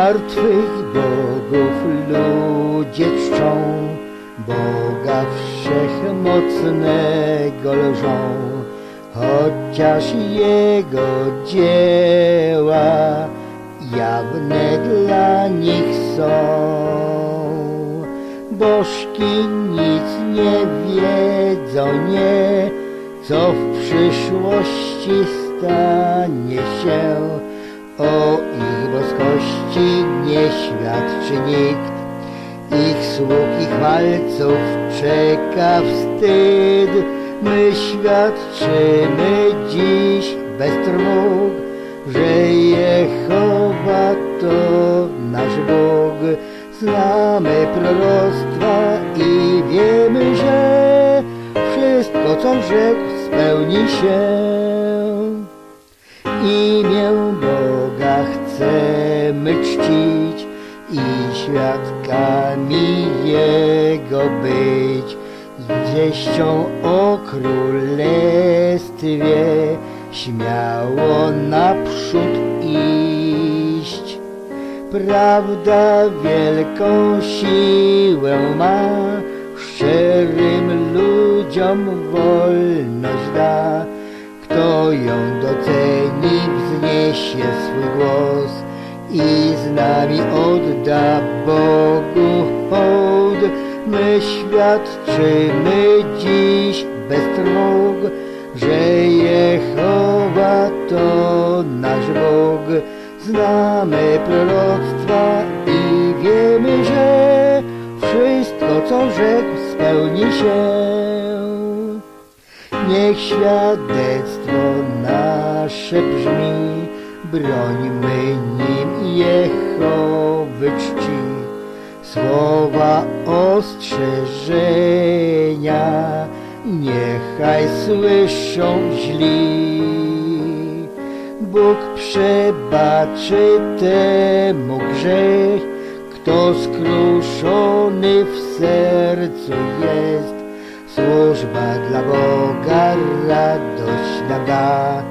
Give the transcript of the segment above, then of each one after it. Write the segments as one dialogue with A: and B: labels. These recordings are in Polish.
A: martwych bogów ludzie czczą, Boga wszechmocnego lżą, chociaż Jego dzieła jawne dla nich są. Bożki nic nie wiedzą, nie, co w przyszłości stanie się. O ich boskości nie świadczy nikt, ich sług i chwalców czeka wstyd. My świadczymy dziś bez trwóg, że Jehowa to nasz Bóg. Znamy proroctwa i wiemy, że wszystko co rzekł spełni się. Imię świadkami Jego być. Wieścią o królestwie śmiało naprzód iść. Prawda wielką siłę ma, szczerym ludziom wolność da. Kto ją doceni, wzniesie swój głos i z nami odda Bogu hołd. My świadczymy dziś bez trwóg, że Jehowa to nasz Bóg. Znamy proroctwa i wiemy, że wszystko co rzekł spełni się. Niech świadectwo nasze brzmi, brońmy nim Jehowy czci. Słowa ostrzeżenia niechaj słyszą źli. Bóg przebaczy temu grzech, kto skruszony w sercu jest. Służba dla Boga radość nam da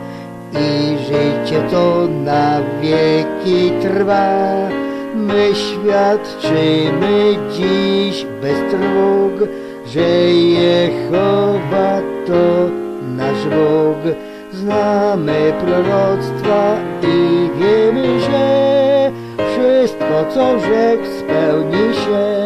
A: i życie to na wieki trwa. My świadczymy dziś bez trwóg, że Jehowa to nasz Bóg. Znamy proroctwa i wiemy, że wszystko co rzekł spełni się.